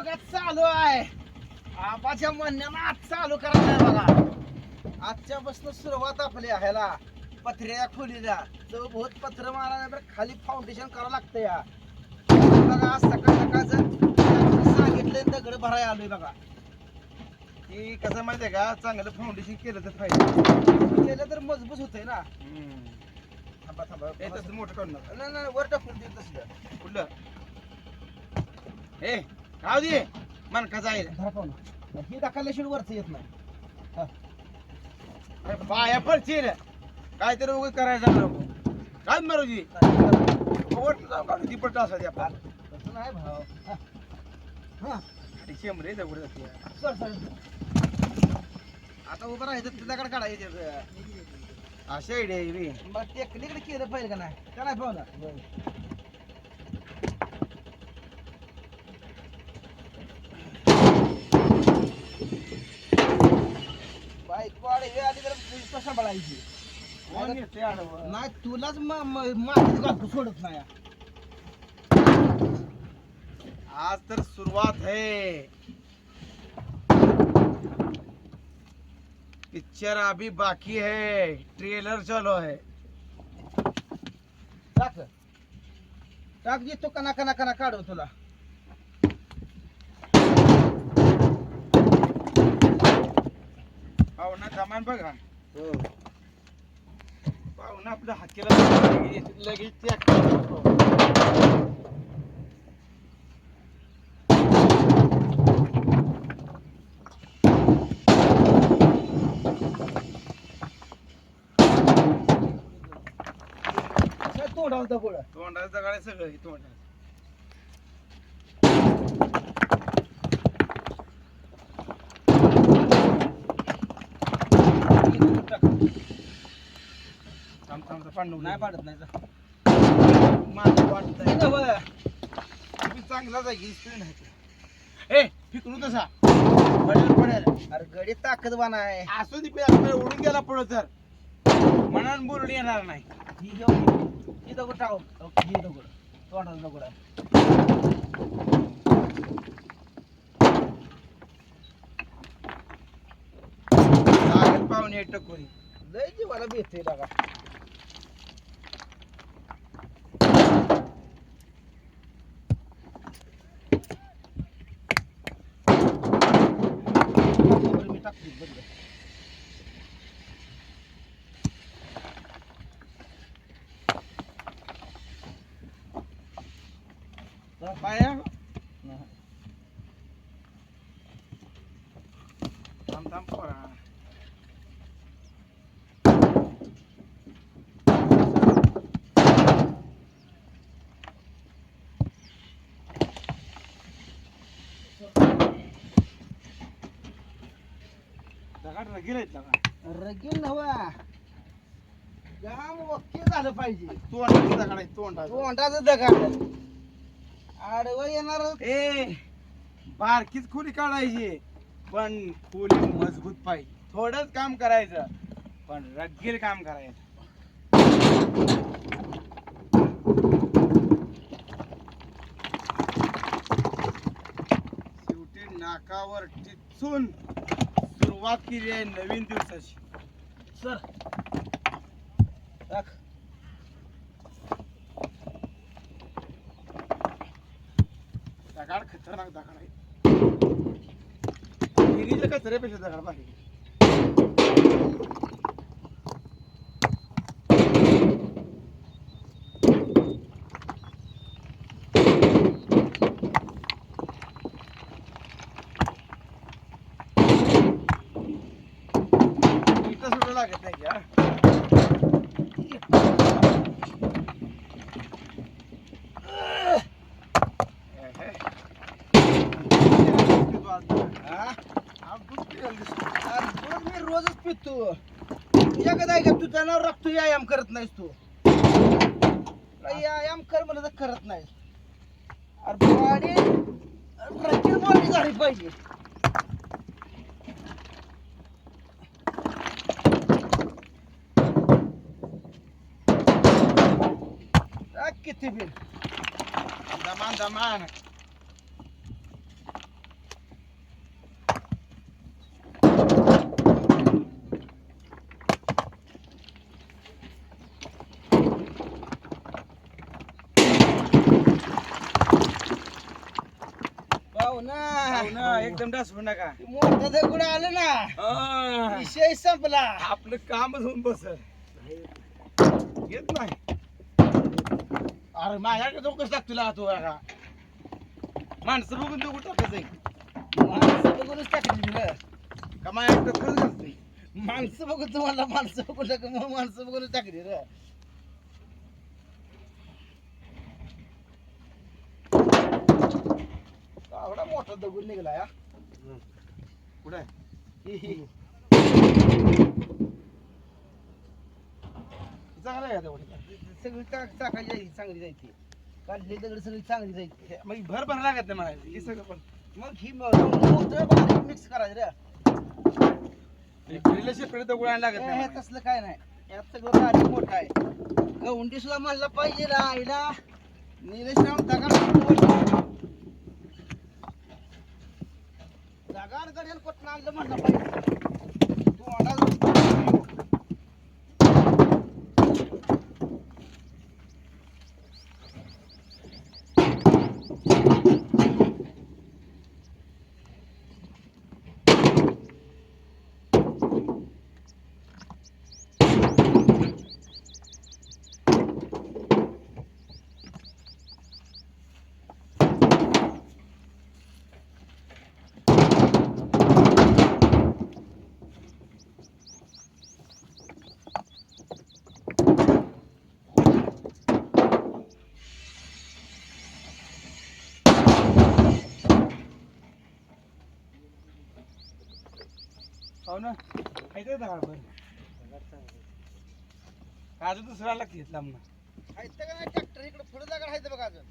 बघा चालू आहे. आबाच्या म्हणण्यानं आज चालू करायचं आहे बघा. आजच्यापासून सुरुवात आपली ह्याला. पत्र्या खोलीला. जो बहुत पत्र मारा बरं खाली फाउंडेशन करावं लागतं या. बघा आज सकाळ सकाळचं सांगितलं दगड भराय आलोय बघा. की कसं माहितीये का? चांगलं फाउंडेशन केलं तर फायदा. केलं तर मजबूत होतंय ना. थांबा थांबा. हे तसं मोठं काढून. नाही वर टाकून देईल तसलं. कुठलं? ए राहू दे. मन का जाईल धरा पाहून ही दाखवल्याशिवाय वरच येत नाही. अरे पाया पडशील काहीतरी उगाच करायचं नको. काय मारू जी ओट जाऊ काढू ती पट्ट असा द्या पार तसं नाही भाव हा. हा. आणि शेंबरे दगड जाते. Sir sir. आता उभं राहायचं तुझ्याकडे काढायचं अशा आयडिया आहे बी. मग टेकलीकडे केलं पाहिजे का नाही? का नाही पाहुणा बाईक वाढ हे आली सांभाळायची कोण येते आडवं? नाही तुलाच म- म- मातीत घालतो सोडत नाही. आज तर सुरुवात है. पिक्चर अभी बाकी है. ट्रेलर चलो है. टाक. टाक जे तो कना कना कना काढू तुला. पाहुणा जमान बघा. पाहुणा आपल्या हाकेला लगेच त्या तोंडावर दगड. तोंडाचं दगाड सगळं हे तोंडाचं टाक. थांब थांब पांडू नाही पाडत नाही. जा. माझं वाटत आहे की स्क्रीन आहे ए फिकरू तसा. पडेल पडेल. अरे गडी ताकदवान आहे. असू दे आपल्याला उडून गेला पडत तर. मनान बोलून येणार नाही. ही घेऊ ही दगड टाकू ही दगड. तोंडाचा दगड आहे. लागत पाहुणे टकोरी. लय जीवाला भेटते बघा. मी टाकते बंद पाया थांब थांब पोरा दगड रगेल दगड रगील नवा जाम ओके झालं पाहिजे. तोंडाचं दगड आहे तोंडाचं. तोंडाचं दगड. आडवं येणार ए बारकीच खोली काढायची. पण खोली मजबूत पाहिजे. थोडंच काम करायचं पण रगील काम करायचं. शेवटी नाकावर टिचून सुरुवात केली आहे नवीन दिवसाची. सर. टाक. दगाड खतरनाक दगाड आहे. हिरीच्या कचऱ्यापेक्षा दगाड बाकी इथं सुद्धा लागत नाही हा हा? अरे दूध मी रोजच पितो तुझ्या कदा आहे का तू जनावर राखतो व्यायाम करत नाहीस तू व्यायाम कर म्हणलं तर करत नाही अरे बॉडी रचील बॉडी झाली पाहिजे bil. Zaman ना एकदम डासू नका मोठं दगड आलं ना. विषय संपला. आपलं कामच होऊन बस येत नाही. अरे माझ्याकडे तो कसं लागतो तुला तो का माणसं बघून तो कुठं टाकायचं माणसं बघूनच टाकली का माझ्याकडे खरंच असते माणसं बघून तुम्हाला माणसं बघून टाक मग माणसं बघूनच टाकली रे. एवढा मोठा दगड निघाला या कुठे चांगला आहे का तेवढी सगळी टाक टाकायची जायची चांगली जायची. काढली दगड सगळी चांगली जायची. मग भर भर लागत नाही मला हे सगळं पण मग ही मिक्स करायचं रे. दगड आणायला लागत हे नाही हे. तसलं काय नाही. यात सगळं बारीक मोठं आहे. गवंडी सुद्धा म्हणला पाहिजे आईला. निलेश राम दगाड दगाड गडेल कुठं आणलं म्हणलं पाहिजे? तू आणा हो ना पण अजून दुसरा लागते घेतला आहेत का नाही? ट्रॅक्टर इकडे पुढे दगड आहेत बघा अजून.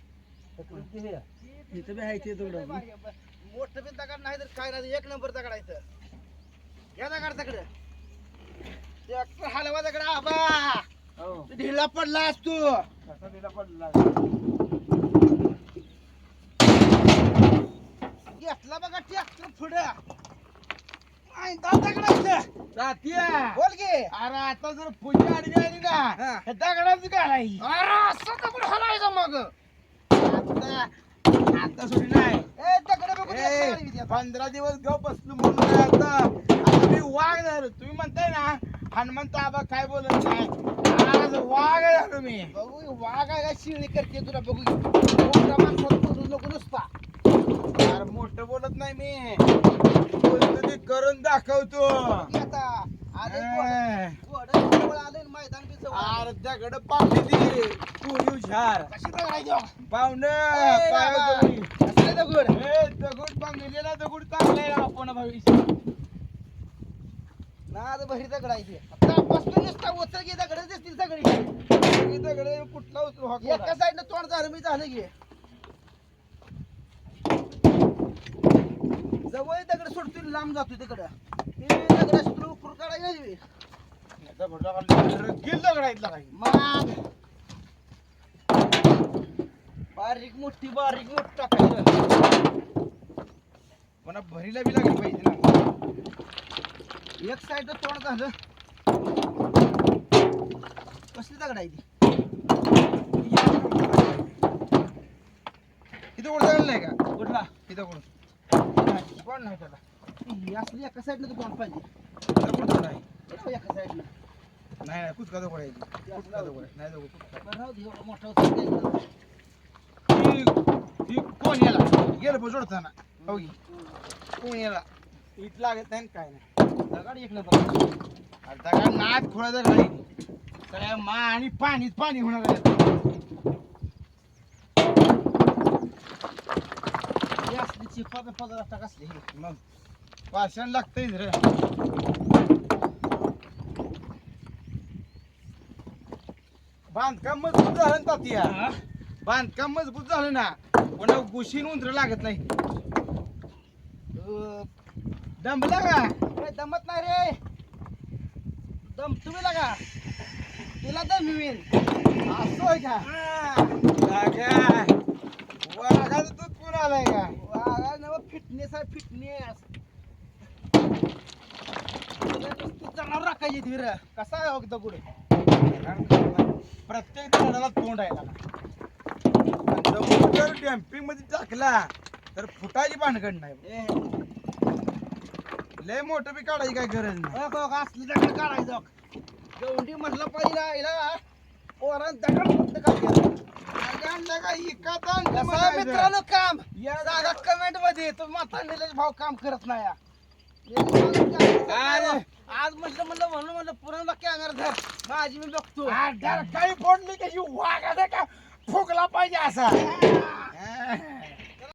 इथं बी आहे ते. मोठं बिन दगड नाही तर काय नाही एक नंबर दगड आहे इथं. घ्या दगड दगड ट्रॅक्टर हलवा दगड आबा! हो. तू ढिला पडलास तू. कसा तिला पडला? घेतला बघा ट्रॅक्टर पुढं आई, दा दगडाचं. जातीया बोल की. अरे आता जर पुढची आडवी आली ना हा. दगडाच घालायची. अरे असं दगड हलायचं मग? आता आता सोडी नाही. ए दगड बघू दे, ए, खाली द्या. पंधरा दिवस गप बसलो म्हणून आता. आता मी वाघ झालो. तुम्ही म्हणताय ना हनुमंत आबा काय बोलत नाही. आज वाघ झालो मी. बघू वाघ आहे का शिळी करते तुला बघू नको नुसता. अरे मोठं बोलत नाही मी. बोलतो ते करून दाखवतो. अरे दगड तू. बघ. पाहुण दगड? दगड बांधलेला दगड चांगला आपण भविष्य नाद भरी दगडायची आता बसतो नुसता उचल घे दगड दिसतील सगळी. दगड कुठला उचलू हा एका? साईडनं तोंड झालं मी झालं घे जवळ दगड सोडतो लांब जातो तिकडं ते दगड तुला उपर काढायला दगड आहेत लागाय. मग. बारीक मोठी बारीक मोठी टाकायचं. पुन्हा भरीला बी लागली पाहिजे ना. एक साईड तोंड झालं. कसली दगड आहे ती? इथं कोण दगड नाही का? कुठला? इथं कोण नाही, कोण नाही त्याला? ही असली एका साईडनं पाहिजे इथं कोण एका साईडनं नाही नाही कुचका दगड आहे इथं. कुचका आहे? नाही दगड कुचका. बरं राहू दे एवढा मोठा होता द्यायचा. ती- ती कोण याला? गेलं पण जोडताना. हो कोण याला? इथं लागत नाही काय नाही. दगड एक नंबर. अरे दगड नाद खोळा दगड ती. सगळ्या मा आणि पाणीच पाणी होणार आहे. ही असली चिपा पदर असता कसली ही मग पाषाण लागतंय रे. बांधकाम मजबूत झालं ना तात्या. बांधकाम मजबूत झालं ना कोणा गुशीन उंदर लागत नाही. अं, दमला का? काय दमत नाही रे. दम तुम्ही लागा तुला दम येईल असं आहे का? लागा. वाघाचं दूध कोण आलाय का? फिटनेस आहे फिटनेस. जनावर राखायची धीर कसा आहे हो दगड प्रत्येक झाडाला तोंड आहे दगड जर डॅम्पिंगमध्ये टाकला तर फुटाची भानगड नाही. लय मोठं बी काढायची काय गरज नाही. असलं दगड काढायचं गवंडी म्हटलं पाहिजे आईला पोरान दगड फक्त काढायचं. कसं आहे म्हणायचं. मित्रांनो काम. या. सांगा कमेंटमध्ये तो माता निलेश भाऊ काम करत नाही या. अरे. आज म्हटलं म्हणलं म्हणून म्हणलं पुरण कॅमेरा धर. माझी मी बघतो. आ, डर काही फोडली कशी वाघाचा का? फुगला पाहिजे असा.